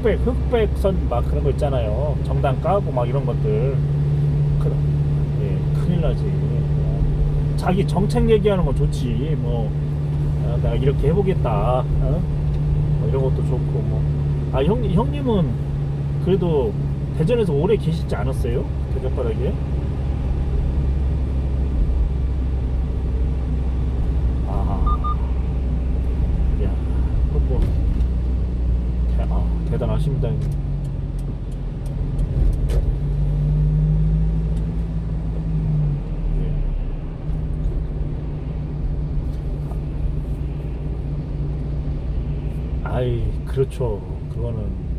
흑백 흑백선 막 그런 거 있잖아요. 정당 까고 막 이런 것들. 그, 예, 큰일 나지. 어. 자기 정책 얘기하는 건 좋지. 뭐 어, 내가 이렇게 해보겠다. 어? 뭐 이런 것도 좋고 뭐. 아 형님 형님은 그래도 대전에서 오래 계시지 않았어요? 대전 바닥에? 아, 야, 그거 뭐 대, 아, 대단하십니다. 예. 아이, 그렇죠. 그거는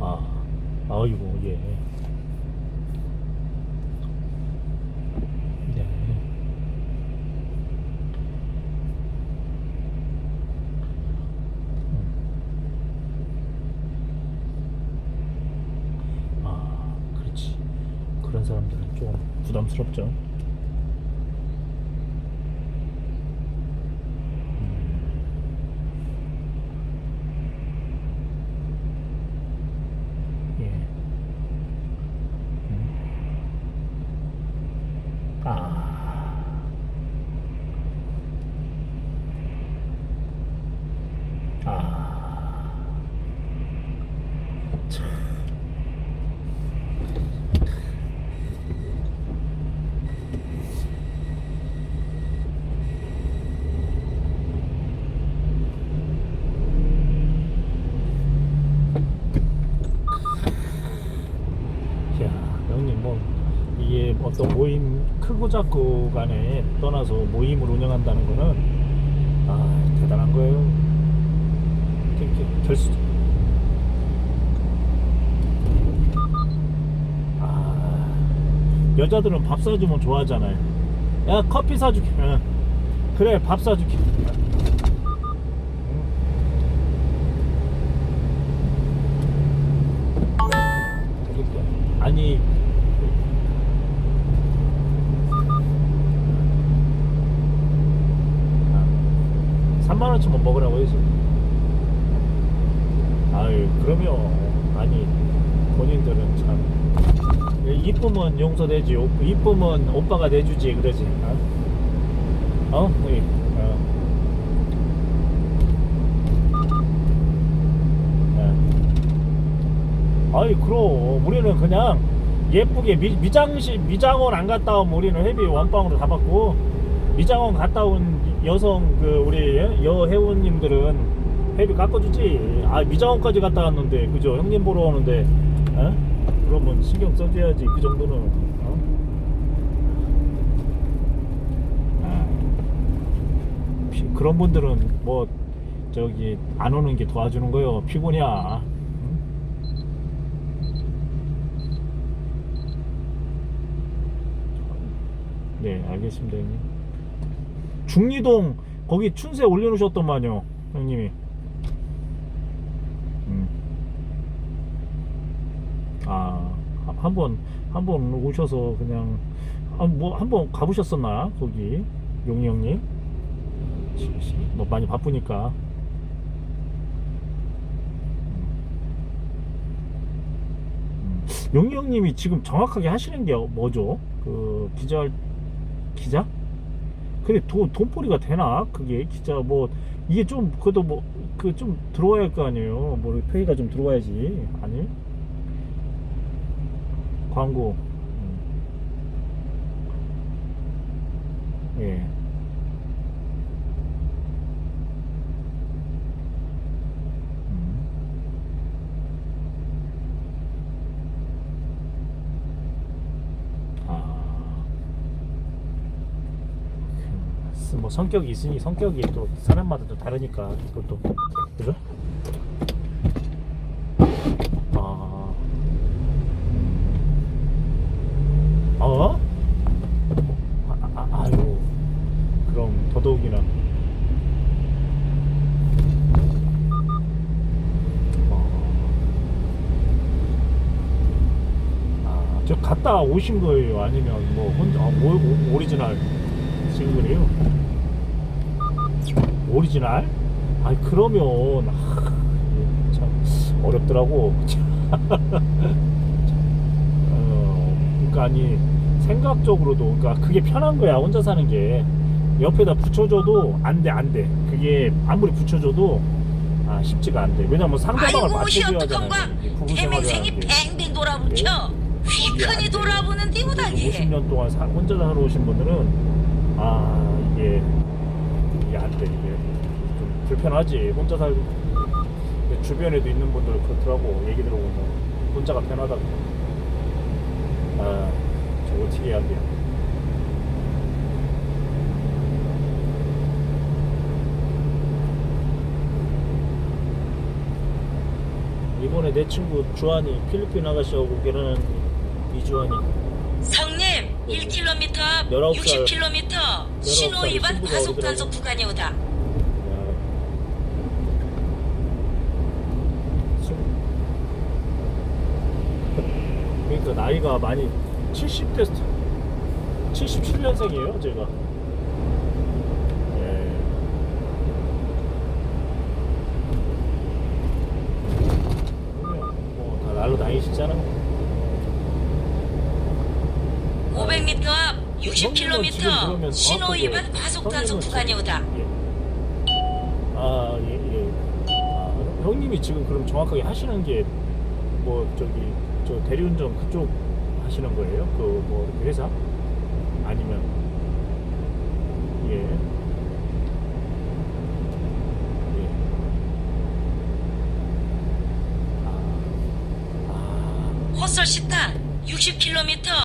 아, 아이고, 예. 네. 음. 아, 그렇지. 그런 사람들은 좀 부담스럽죠. 예. 음. 아. 아. 참. 야, 형님 뭐 이게 어떤 모임 크고 작고 간에 떠나서 모임을 운영한다는 거는 아 대단한 거예요. 이렇게 결수. 아 여자들은 밥 사주면 좋아하잖아요. 야 커피 사줄게. 어. 그래 밥 사줄게. 아니 아, 3만 원치만 먹으라고 해서 아유 그러면 아니 본인들은 참 이쁨은 용서되지 오- 이쁨은 오빠가 내주지 그러지 어? 어? 예. 어. 예. 아이 그럼 우리는 그냥 예쁘게 미, 미장시 미장원 안 갔다 오면 우리는 회비 원빵으로 다 받고 미장원 갔다 온 여성 그 우리 여 회원님들은 회비 깎아주지 아 미장원까지 갔다 왔는데 그죠 형님 보러 오는데 어? 그러면 신경 써줘야지 그 정도는 어? 그런 분들은 뭐 저기 안 오는 게 도와주는 거요 피곤이야 응? 네, 알겠습니다, 형님. 중리동 거기 춘세 올려놓으셨더만요, 형님이. 음. 아, 한번 한 번 오셔서 그냥 뭐한 번 가보셨었나 거기 용희 형님? 뭐 많이 바쁘니까. 음. 용희 형님이 지금 정확하게 하시는 게 뭐죠? 그 기자 기자? 그게 돈 돈벌이가 되나? 그게 기자 뭐 이게 좀 그래도 뭐 그 좀 들어와야 할 거 아니에요. 뭐 페이가 좀 들어와야지. 아니? 광고. 음. 예. 음. 아. 그, 뭐 성격이 있으니 성격이 또 사람마다 또 다르니까 그것도 그죠? 아. 어? 아, 아. 어. 오신 거예요? 아니면 뭐 혼자 아, 오, 오, 오리지널 싱글이에요? 오리지널? 아니 그러면 아, 참 어렵더라고. 어, 그러니까 아니 생각적으로도 그러니까 그게 편한 거야 혼자 사는 게 옆에다 붙여줘도 안돼안 돼. 그게 아무리 붙여줘도 아 쉽지가 안 돼. 왜냐면 상대방을 맞춰줘야. 부부 태맹생이. 뱅뱅 돌아붙여 안 휘큰이 돼. 돌아보는 띠부닥이 50년 동안 사- 혼자 살아 오신 분들은 아 이게 이게 안돼 이게. 좀 불편하지. 혼자 살내 주변에도 있는 분들 그렇더라고. 얘기 들어보면. 혼자가 편하다고. 아저 어떻게 해야 돼요? 이번에 내 친구 주한이 필리핀 아가씨하고 결혼한 이주한이. 성님 1km 앞 19살 60km 신호 위반 친구가 과속 어디더라고? 단속 구간에 오다 야. 그러니까 나이가 많이 70대 77년생이에요 제가 예. 뭐다 날로 다니시잖아 500m 앞 형님은 지금 그러면 60km 신호 위반 과속 단속 지금- 오다 예. 아, 예, 예. 아, 형님이 지금 그럼 정확하게 하시는 게 뭐 저기 저 대리운전 그쪽 하시는 거예요? 그뭐 회사? 아니면 예. 예. 아. 아. 헛설 60km